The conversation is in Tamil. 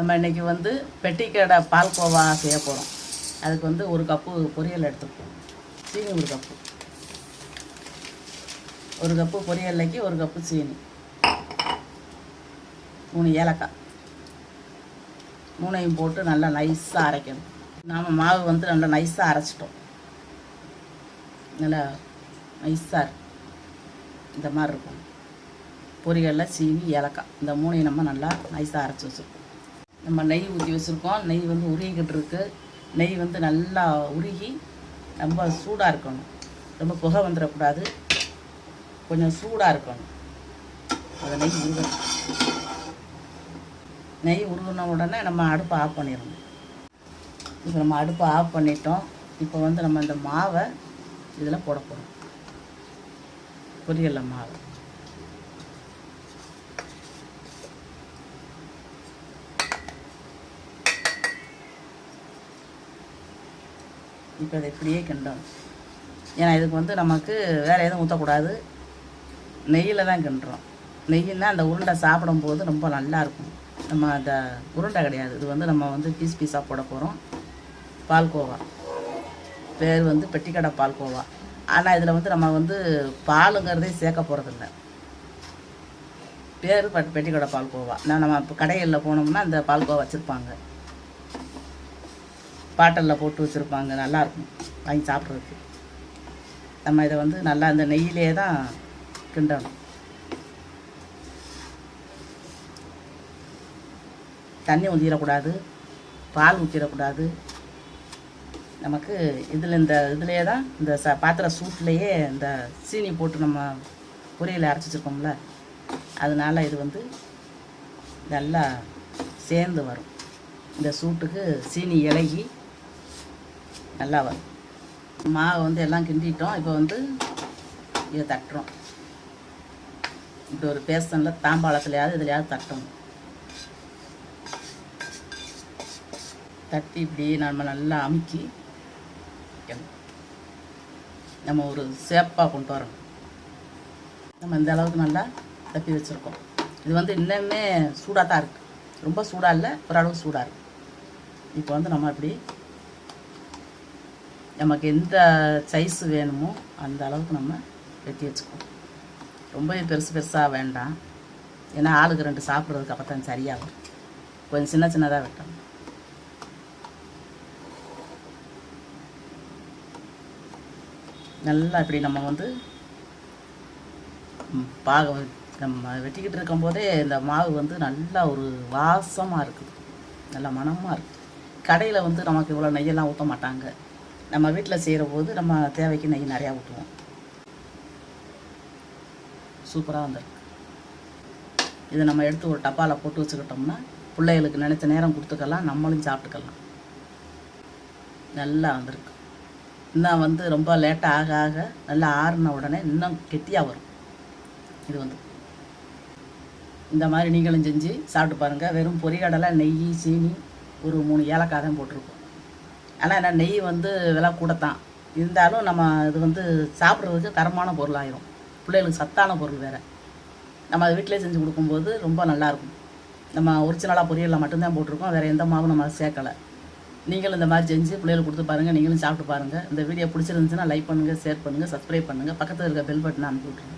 நம்ம இன்றைக்கி வந்து பெட்டிக்கடை பால்கோவா செய்ய போகிறோம் அதுக்கு வந்து ஒரு கப்பு பொரியல் எடுத்துப்போம். சீனி ஒரு கப்பு. ஒரு கப்பு பொரியல்லைக்கு ஒரு கப்பு சீனி. மூணு ஏலக்காய். மூணையும் போட்டு நல்லா நைஸாக அரைக்கணும். நாம் மாவு வந்து நல்லா நைஸாக அரைச்சிட்டோம். நல்லா நைஸாக இந்த மாதிரி இருக்கும். பொரியலில் சீனி ஏலக்காய். இந்த மூணையும் நம்ம நல்லா நைஸாக அரைச்சி வச்சுருக்கோம். நம்ம நெய் ஊற்றி வச்சுருக்கோம். நெய் வந்து உருகிக்கிட்டு இருக்கு. நெய் வந்து நல்லா உருகி ரொம்ப சூடாக இருக்கணும். ரொம்ப புகை வந்துடக்கூடாது கொஞ்சம் சூடாக இருக்கணும். அதை நெய் உருகணும் நெய் உருகின உடனே நம்ம அடுப்பை ஆஃப் பண்ணிடணும். இப்போ நம்ம அடுப்பை ஆஃப் பண்ணிட்டோம். இப்போ வந்து நம்ம இந்த மாவை இதில் போட போகிறோம். பொரியல்ல மாவு. இப்போ அதை இப்படியே கிண்டணும் ஏன்னா இதுக்கு வந்து நமக்கு வேறு எதுவும் ஊற்றக்கூடாது நெய்யில் தான் கிண்டுறோம். நெய்யின்னா அந்த உருண்டை சாப்பிடும்போது ரொம்ப நல்லா இருக்கும். நம்ம அந்த உருண்டை கிடையாது. இது வந்து நம்ம வந்து பீஸ் பீஸாக போட போகிறோம் பால்கோவா. பேர் வந்து பெட்டிக்கடை பால்கோவா. ஆனால் இதில் வந்து நம்ம வந்து பாலுங்கிறதே சேர்க்க போகிறதில்ல பேர் பட் பெட்டிக்கடை பால்கோவா. நான் நம்ம இப்போ கடைகளில் போனோம்னா அந்த பால்கோவா வச்சுருப்பாங்க. பாட்டலில் போட்டு வச்சுருப்பாங்க நல்லாயிருக்கும் வாங்கி சாப்பிட்றதுக்கு. நம்ம இதை வந்து நல்லா இந்த நெய்யிலே தான் கிண்டணும். தண்ணி ஊற்றிடக்கூடாது பால் ஊற்றிடக்கூடாது நமக்கு இதில் இந்த இதுலேயே தான் இந்த ச பாத்திர சூட்லேயே இந்த சீனி போட்டு நம்ம பொரியலை அரைச்சி வச்சுருக்கோம்ல அதனால இது வந்து நல்லா சேர்ந்து வரும். இந்த சூட்டுக்கு சீனி இலகி நல்லா வரும் மாவை வந்து எல்லாம் கிண்டிட்டோம். இப்போ வந்து இதை தட்டுறோம். இப்படி ஒரு பேசனில் தாம்பாளத்துலையாவது இதுலையாவது தட்டணும். தட்டி இப்படி நம்ம நல்லா அமுக்கி நம்ம ஒரு சேப்பாக கொண்டு வரணும். நம்ம இந்த அளவுக்கு நல்லா தப்பி வச்சுருக்கோம். இது வந்து இன்னுமே சூடாக தான் இருக்குது ரொம்ப சூடாக இல்லை ஓரளவு சூடாக இருக்குது இப்போ வந்து நம்ம இப்படி நமக்கு எந்த சைஸ் வேணுமோ அந்த அளவுக்கு நம்ம வெட்டி வச்சுக்குவோம். ரொம்ப பெருசு பெருசாக வேண்டாம். ஏன்னா ஆளுக்கு ரெண்டு சாப்பிட்றதுக்கு அப்போ தான் சரியாகும். கொஞ்சம் சின்ன சின்னதாக வெட்டணும். நல்லா இப்படி நம்ம வந்து பாக வ- நம்ம வெட்டிக்கிட்டு இருக்கும்போதே இந்த மாவு வந்து நல்லா ஒரு வாசமாக இருக்குது. நல்ல மனமாக இருக்குது. கடையில் வந்து நமக்கு இவ்வளோ நெய்யெல்லாம் ஊற்ற மாட்டாங்க. நம்ம வீட்டில் செய்கிற போது நம்ம தேவைக்கு நெய் நிறையா ஊற்றுவோம் சூப்பராக வந்திருக்கு. இதை நம்ம எடுத்து ஒரு டப்பாவில் போட்டு வச்சுக்கிட்டோம்னா பிள்ளைகளுக்கு நினச்ச நேரம் கொடுத்துக்கலாம் நம்மளும் சாப்பிட்டுக்கலாம். நல்லா வந்திருக்கு. இன்னும் வந்து ரொம்ப லேட்டாக ஆக ஆக நல்லா ஆறுன உடனே இன்னும் கெட்டியாக வரும். இது வந்து இந்த மாதிரி நீங்களும் செஞ்சு சாப்பிட்டு பாருங்கள் வெறும் பொரிகடலை நெய் சீனி ஒரு மூணு ஏலக்காய் தான் போட்டிருக்கோம். ஆனால் என்ன நெய் வந்து விலை கூடத்தான். இருந்தாலும் நம்ம இது வந்து சாப்பிட்றதுக்கு தரமான பொருள் ஆயிரும் பிள்ளைகளுக்கு சத்தான பொருள் வேறு. நம்ம அதை வீட்டிலே செஞ்சு கொடுக்கும்போது ரொம்ப நல்லாயிருக்கும். நம்ம ஒரிஜினலாக பொரியலில் மட்டும்தான் போட்டிருக்கோம். வேறு எந்த மாவும் நம்ம சேர்க்கலை. நீங்களும் இந்த மாதிரி செஞ்சு பிள்ளைகளுக்கு கொடுத்து பாருங்கள் நீங்களும் சாப்பிட்டு பாருங்கள் இந்த வீடியோ பிடிச்சிருந்துச்சுன்னா லைக் பண்ணுங்கள் ஷேர் பண்ணுங்கள் சப்ஸ்கிரைப் பண்ணுங்கள் பக்கத்தில் இருக்க பெல் பட்டனை அனுப்பி விட்ருங்க